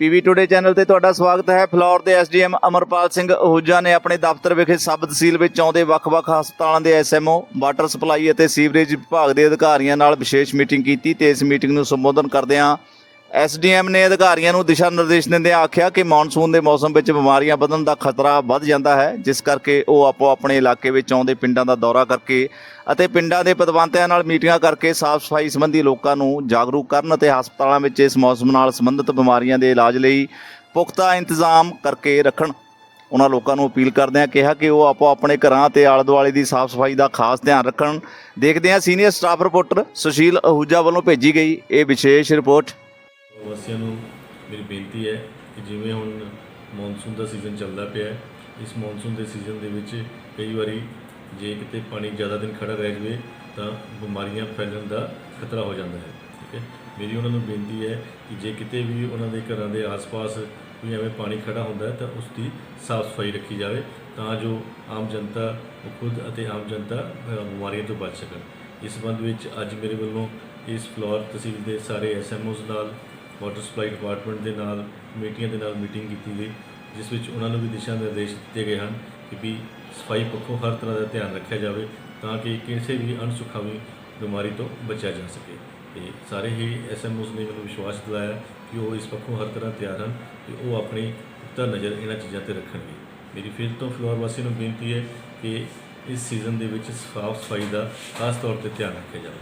PV today channel ਤੇ ਤੁਹਾਡਾ ਸਵਾਗਤ ਹੈ। ਫਲੋਰ ਦੇ ਐਸਡੀਐਮ ਅਮਰਪਾਲ ਸਿੰਘ ਅਹੂਜਾ ਨੇ ਆਪਣੇ ਦਫ਼ਤਰ ਵਿਖੇ ਸਬ ਤਹਿਸੀਲ ਵਿੱਚ ਆਉਂਦੇ ਵੱਖ-ਵੱਖ ਹਸਪਤਾਲਾਂ ਦੇ ਐਸਐਮਓ, ਵਾਟਰ ਸਪਲਾਈ ਅਤੇ ਸੀਵਰੇਜ ਵਿਭਾਗ ਦੇ ਅਧਿਕਾਰੀਆਂ ਨਾਲ ਵਿਸ਼ੇਸ਼ ਮੀਟਿੰਗ ਕੀਤੀ ਤੇ ਇਸ ਮੀਟਿੰਗ ਨੂੰ ਸੰਬੋਧਨ ਕਰਦਿਆਂ ਐਸਡੀਐਮ ਨੇ ਅਧਿਕਾਰੀਆਂ ਨੂੰ ਦਿਸ਼ਾ ਨਿਰਦੇਸ਼ ਦਿੰਦਿਆਂ ਆਖਿਆ ਕਿ ਮੌਨਸੂਨ ਦੇ ਮੌਸਮ ਵਿੱਚ ਬਿਮਾਰੀਆਂ ਵਧਣ ਦਾ ਖਤਰਾ ਵੱਧ ਜਾਂਦਾ ਹੈ, ਜਿਸ ਕਰਕੇ ਉਹ ਆਪੋ ਆਪਣੇ ਇਲਾਕੇ ਵਿੱਚ ਆਉਂਦੇ ਪਿੰਡਾਂ ਦਾ ਦੌਰਾ ਕਰਕੇ ਅਤੇ ਪਿੰਡਾਂ ਦੇ ਪਦਵੰਤਿਆਂ ਨਾਲ ਮੀਟਿੰਗਾਂ ਕਰਕੇ ਸਾਫ਼ ਸਫ਼ਾਈ ਸੰਬੰਧੀ ਲੋਕਾਂ ਨੂੰ ਜਾਗਰੂਕ ਕਰਨ ਅਤੇ ਹਸਪਤਾਲਾਂ ਵਿੱਚ ਇਸ ਮੌਸਮ ਨਾਲ ਸੰਬੰਧਿਤ ਬਿਮਾਰੀਆਂ ਦੇ ਇਲਾਜ ਲਈ ਪੁਖਤਾ ਇੰਤਜ਼ਾਮ ਕਰਕੇ ਰੱਖਣ। ਉਹਨਾਂ ਲੋਕਾਂ ਨੂੰ ਅਪੀਲ ਕਰਦਿਆਂ ਕਿਹਾ ਕਿ ਉਹ ਆਪੋ ਆਪਣੇ ਘਰਾਂ ਤੇ ਆਲੇ ਦੁਆਲੇ ਦੀ ਸਾਫ਼ ਸਫ਼ਾਈ ਦਾ ਖਾਸ ਧਿਆਨ ਰੱਖਣ। ਦੇਖਦੇ ਹਾਂ senior staff reporter Sushil Ahuja ਵੱਲੋਂ ਭੇਜੀ ਗਈ ਇਹ ਵਿਸ਼ੇਸ਼ ਰਿਪੋਰਟ। ਵਾਸੀਆਂ ਨੂੰ ਮੇਰੀ ਬੇਨਤੀ ਹੈ ਕਿ ਜਿਵੇਂ ਹੁਣ ਮੌਨਸੂਨ ਦਾ ਸੀਜ਼ਨ ਚੱਲਦਾ ਪਿਆ ਹੈ, ਇਸ ਮੌਨਸੂਨ ਦੇ ਸੀਜ਼ਨ ਦੇ ਵਿੱਚ ਕਈ ਵਾਰੀ ਜੇ ਕਿਤੇ ਪਾਣੀ ਜ਼ਿਆਦਾ ਦਿਨ ਖੜਾ ਰਹਿ ਜਾਵੇ ਤਾਂ ਬਿਮਾਰੀਆਂ ਫੈਲਣ ਦਾ ਖਤਰਾ ਹੋ ਜਾਂਦਾ ਹੈ, ਠੀਕ ਹੈ? ਮੇਰੀ ਉਹਨਾਂ ਨੂੰ ਬੇਨਤੀ ਹੈ ਕਿ ਜੇ ਕਿਤੇ ਵੀ ਉਹਨਾਂ ਦੇ ਘਰਾਂ ਦੇ ਆਸ-ਪਾਸ ਕੋਈ ਐਵੇਂ ਪਾਣੀ ਖੜਾ ਹੁੰਦਾ ਹੈ ਤਾਂ ਉਸ ਦੀ ਸਾਫ਼ ਸਫ਼ਾਈ ਰੱਖੀ ਜਾਵੇ ਤਾਂ ਜੋ ਆਮ ਜਨਤਾ ਖੁਦ ਅਤੇ ਆਮ ਜਨਤਾ ਬਿਮਾਰੀਆਂ ਤੋਂ ਬਚ ਸਕਣ। ਇਸ ਸੰਬੰਧ ਵਿੱਚ ਅੱਜ ਮੇਰੇ ਵੱਲੋਂ ਇਸ ਫਲੋਰ ਤਹਿਸੀਲ ਦੇ ਸਾਰੇ ਐਸਐਮਓਜ਼ ਨਾਲ ਵਾਟਰ ਸਪਲਾਈ ਡਿਪਾਰਟਮੈਂਟ ਦੇ ਨਾਲ, ਕਮੇਟੀਆਂ ਦੇ ਨਾਲ ਮੀਟਿੰਗ ਕੀਤੀ ਗਈ, ਜਿਸ ਵਿੱਚ ਉਹਨਾਂ ਨੂੰ ਵੀ ਦਿਸ਼ਾ ਨਿਰਦੇਸ਼ ਦਿੱਤੇ ਗਏ ਹਨ ਕਿ ਵੀ ਸਫ਼ਾਈ ਪੱਖੋਂ ਹਰ ਤਰ੍ਹਾਂ ਦਾ ਧਿਆਨ ਰੱਖਿਆ ਜਾਵੇ ਤਾਂ ਕਿ ਕਿਸੇ ਵੀ ਅਣਸੁਖਾਵੀ ਬਿਮਾਰੀ ਤੋਂ ਬਚਿਆ ਜਾ ਸਕੇ। ਤੇ ਸਾਰੇ ਹੀ ਐਸਐਮਓਸ ਨੇ ਮੈਨੂੰ ਵਿਸ਼ਵਾਸ ਦਿਲਾਇਆ ਕਿ ਉਹ ਇਸ ਪੱਖੋਂ ਹਰ ਤਰ੍ਹਾਂ ਤਿਆਰ ਹਨ ਤੇ ਉਹ ਆਪਣੀ ਪੁਖਤਾ ਨਜ਼ਰ ਇਹਨਾਂ ਚੀਜ਼ਾਂ ਤੇ ਰੱਖਣਗੇ। ਮੇਰੀ ਫਿਰ ਤੋਂ ਫਲੋਰ ਵਾਸੀ ਨੂੰ ਬੇਨਤੀ ਹੈ ਕਿ ਇਸ ਸੀਜ਼ਨ ਦੇ ਵਿੱਚ ਸਾਫ਼ ਸਫ਼ਾਈ ਦਾ ਖਾਸ ਤੌਰ ਤੇ ਧਿਆਨ ਰੱਖਿਆ ਜਾਵੇ।